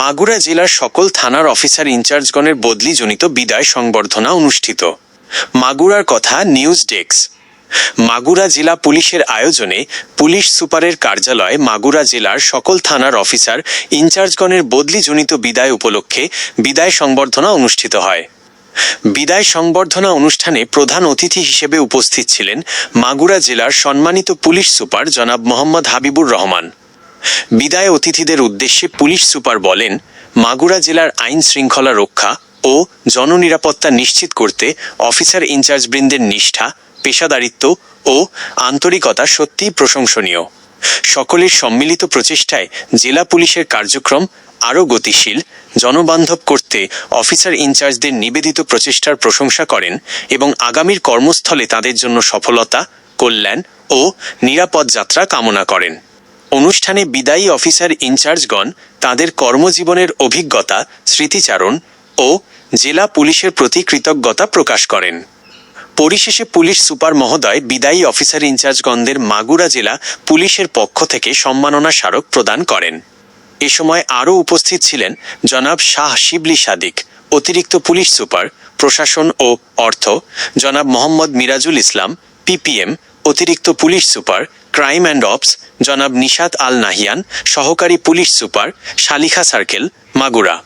মাগুরা জেলার সকল থানার অফিসার ইনচার্জগণের বদলিজনিত বিদায় সংবর্ধনা অনুষ্ঠিত। মাগুরার কথা নিউজ ডেস্ক। মাগুরা জেলা পুলিশের আয়োজনে পুলিশ সুপারের কার্যালয়ে মাগুরা জেলার সকল থানার অফিসার ইনচার্জগণের বদলিজনিত বিদায় উপলক্ষে বিদায় সংবর্ধনা অনুষ্ঠিত হয়। বিদায় সংবর্ধনা অনুষ্ঠানে প্রধান অতিথি হিসেবে উপস্থিত ছিলেন মাগুরা জেলার সম্মানিত পুলিশ সুপার জনাব মোহাম্মদ হাবিবুর রহমান। বিদায় অতিথিদের উদ্দেশ্যে পুলিশ সুপার বলেন, মাগুরা জেলার আইন শৃঙ্খলা রক্ষা ও জননিরাপত্তা নিশ্চিত করতে অফিসার ইনচার্জবৃন্দের নিষ্ঠা, পেশাদারিত্ব ও আন্তরিকতা সত্যিই প্রশংসনীয়। সকলের সম্মিলিত প্রচেষ্টায় জেলা পুলিশের কার্যক্রম আরও গতিশীল, জনবান্ধব করতে অফিসার ইনচার্জদের নিবেদিত প্রচেষ্টার প্রশংসা করেন এবং আগামীর কর্মস্থলে তাদের জন্য সফলতা, কল্যাণ ও নিরাপদ যাত্রা কামনা করেন। অনুষ্ঠানে বিদায়ী অফিসার ইনচার্জগণ তাদের কর্মজীবনের অভিজ্ঞতা, স্মৃতিচারণ ও জেলা পুলিশের প্রতি কৃতজ্ঞতা প্রকাশ করেন। পরিশেষে পুলিশ সুপার মহোদয় বিদায়ী অফিসার ইনচার্জগণদের মাগুরা জেলা পুলিশের পক্ষ থেকে সম্মাননা স্মারক প্রদান করেন। এ সময় আরও উপস্থিত ছিলেন জনাব শাহ শিবলি সাদিক, অতিরিক্ত পুলিশ সুপার, প্রশাসন ও অর্থ, জনাব মোহাম্মদ মিরাজুল ইসলাম পিপিএম অতিরিক্ত police super, crime and ops, জনাব নিশাত আল নাহিয়ান, সহকারী police super, Shalikha circle, Magura.